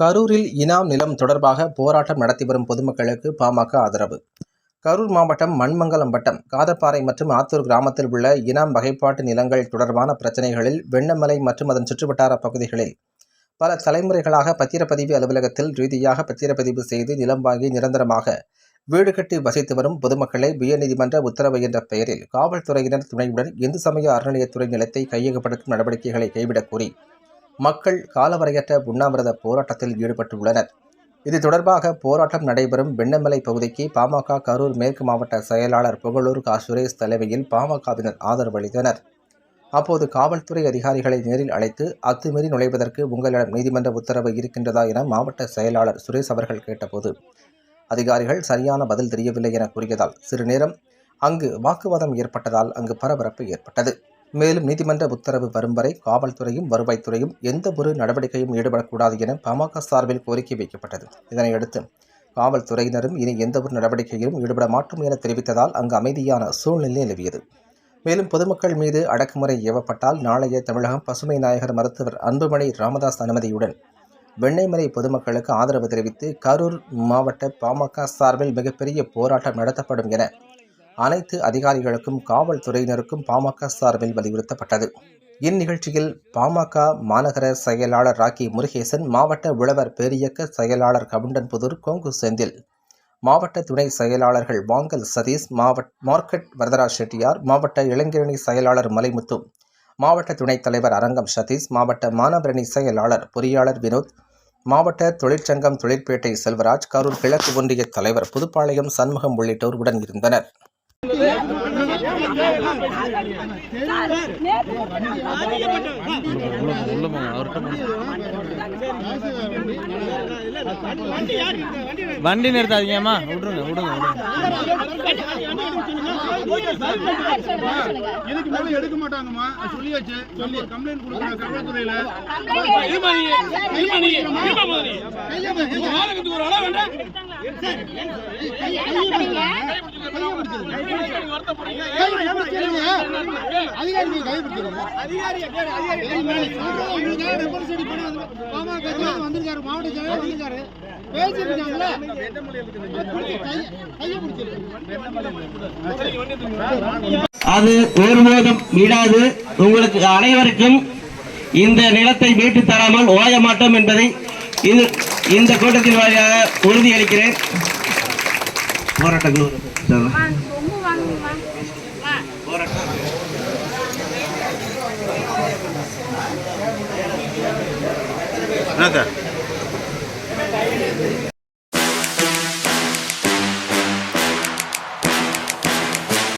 கரூரில் இனாம் நிலம் தொடர்பாக போராட்டம் நடத்தி வரும் பொதுமக்களுக்கு பாமக ஆதரவு. கரூர் மாவட்டம் மண்மங்கலம் வட்டம் காதப்பாறை மற்றும் ஆத்தூர் கிராமத்தில் உள்ள இனாம் வகைப்பாட்டு நிலங்கள் தொடர்பான பிரச்சனைகளில் வெண்ணமலை மற்றும் அதன் சுற்றுவட்டார பகுதிகளில் பல தலைமுறைகளாக பத்திரப்பதிவு அலுவலகத்தில் ரீதியாக பத்திரப்பதிவு செய்து நிலம் வாங்கி நிரந்தரமாக வீடு கட்டி வசித்து வரும் பொதுமக்களை உயர்நீதிமன்ற உத்தரவு என்ற பெயரில் காவல்துறையினர் துணையுடன் இந்து சமய அறநிலையத்துறை நிலத்தை கையகப்படுத்தும் நடவடிக்கைகளை கைவிடக் கோரி மக்கள் காலவரையற்ற உண்ணாவிரத போராட்டத்தில் ஈடுபட்டுள்ளனர். இது தொடர்பாக போராட்டம் நடைபெறும் வெண்ணமலை பகுதிக்கு பாமக கரூர் மேற்கு மாவட்ட செயலாளர் புகழூர் கா. சுரேஷ் தலைமையில் பாமகவினர் ஆதரவு அளித்தனர். அப்போது காவல்துறை அதிகாரிகளை நேரில் அழைத்து அத்துமீறி நுழைவதற்கு உங்களிடம் நீதிமன்ற உத்தரவு இருக்கின்றதா என மாவட்ட செயலாளர் சுரேஷ் அவர்கள் கேட்டபோது அதிகாரிகள் சரியான பதில் தெரியவில்லை என கூறியதால் சிறு நேரம் அங்கு வாக்குவாதம் ஏற்பட்டதால் அங்கு பரபரப்பு ஏற்பட்டது. மேலும் நீதிமன்ற உத்தரவு வரும் வரை காவல்துறையும் வருவாய்த்துறையும் எந்த ஒரு நடவடிக்கையும் ஈடுபடக்கூடாது என பாமக சார்பில் கோரிக்கை வைக்கப்பட்டது. இதனையடுத்து காவல்துறையினரும் இனி எந்த ஒரு நடவடிக்கையிலும் ஈடுபட மாட்டோம் என தெரிவித்ததால் அங்கு அமைதியான சூழ்நிலை நிலவியது. மேலும் பொதுமக்கள் மீது அடக்குமுறை ஏவப்பட்டால் நாளைய தமிழகம் பசுமை நாயகர் மருத்துவர் அன்புமணி ராமதாஸ் அனுமதியுடன் வெண்ணைமலை பொதுமக்களுக்கு ஆதரவு தெரிவித்து கரூர் மாவட்ட பாமக சார்பில் மிகப்பெரிய போராட்டம் நடத்தப்படும் என அனைத்து அதிகாரிகளுக்கும் காவல்துறையினருக்கும் பாமக சார்பில் வலியுறுத்தப்பட்டது. இந்நிகழ்ச்சியில் பாமக மாநகர செயலாளர் ராக்கி முருகேசன் மாவட்ட உழவர் பேரியக்க செயலாளர் கவுண்டன்புதூர் கொங்கு செந்தில் மாவட்ட துணை செயலாளர்கள் வாங்கல் சதீஷ் மாவட்ட மார்க்கெட் வரதராஜ் செட்டியார் மாவட்ட இளைஞரணி செயலாளர் மலைமுத்து மாவட்ட துணைத் தலைவர் அரங்கம் சதீஷ் மாவட்ட மாணவரணி செயலாளர் பொறியாளர் வினோத் மாவட்ட தொழிற்சங்கம் தொழிற்பேட்டை செல்வராஜ் கரூர் கிழக்கு ஒன்றிய தலைவர் புதுப்பாளையம் சண்முகம் உள்ளிட்டோர் உடன் இருந்தனர். வண்டி நிறுத்தாதீங்கம்மா. விட்ருங்க விடுங்க இதுக்கு மேல எடுக்க மாட்டாங்கம்மா? சொல்லியாச்சு. சொல்லி கம்ப்ளைண்ட் கொடுக்குறேன் காவல்துறையில அதிகாரிகள் கைப்பிடிச்சிருங்க வந்திருக்காரு மாவட்ட செயலர் வந்திருக்காரு. அது ஒருபோதும் விடாது. உங்களுக்கு அனைவருக்கும் இந்த நிலத்தை மீட்டு தராமல் ஓய மாட்டோம் என்பதை இது இந்த கூட்டத்தின் வாயிலாக உறுதியளிக்கிறேன். போராட்ட குழு नका